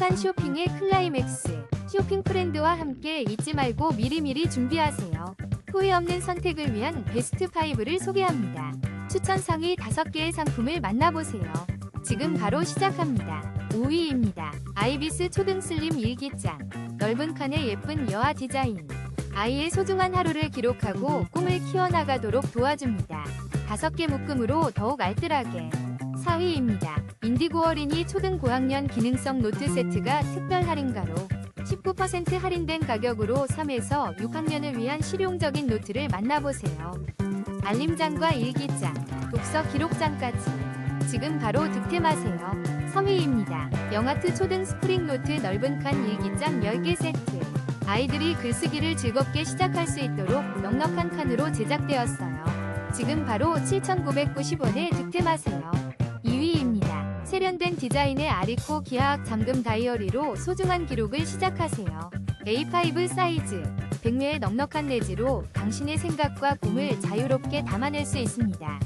행복한 쇼핑의 클라이맥스. 쇼핑 프렌드와 함께 잊지 말고 미리미리 준비하세요. 후회 없는 선택을 위한 베스트 5를 소개합니다. 추천 상위 5개의 상품을 만나보세요. 지금 바로 시작합니다. 5위입니다. 아이비스 초등 슬림 일기장. 넓은 칸의 예쁜 여아 디자인. 아이의 소중한 하루를 기록하고 꿈을 키워나가도록 도와줍니다. 5개 묶음으로 더욱 알뜰하게. 4위입니다. 인디고 어린이 초등 고학년 기능성 노트 세트가 특별 할인가로 19% 할인된 가격으로 3에서 6학년을 위한 실용적인 노트를 만나보세요. 알림장과 일기장, 독서 기록장까지 지금 바로 득템하세요. 3위입니다. 영아트 초등 스프링 노트 넓은 칸 일기장 10개 세트. 아이들이 글쓰기를 즐겁게 시작할 수 있도록 넉넉한 칸으로 제작되었어요. 지금 바로 7,990원에 득템하세요. 2위입니다. 세련된 디자인의 아리코 기하학 잠금 다이어리로 소중한 기록을 시작하세요. A5 사이즈, 100매의 넉넉한 내지로 당신의 생각과 꿈을 자유롭게 담아낼 수 있습니다.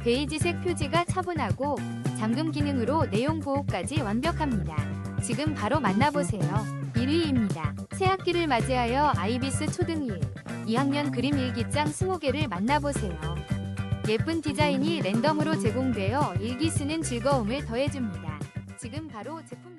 베이지색 표지가 차분하고 잠금 기능으로 내용 보호까지 완벽합니다. 지금 바로 만나보세요. 1위입니다. 새학기를 맞이하여 아이비스 초등 1, 2학년 그림 일기장 20개를 만나보세요. 예쁜 디자인이 랜덤으로 제공되어 일기 쓰는 즐거움을 더해줍니다. 지금 바로 제품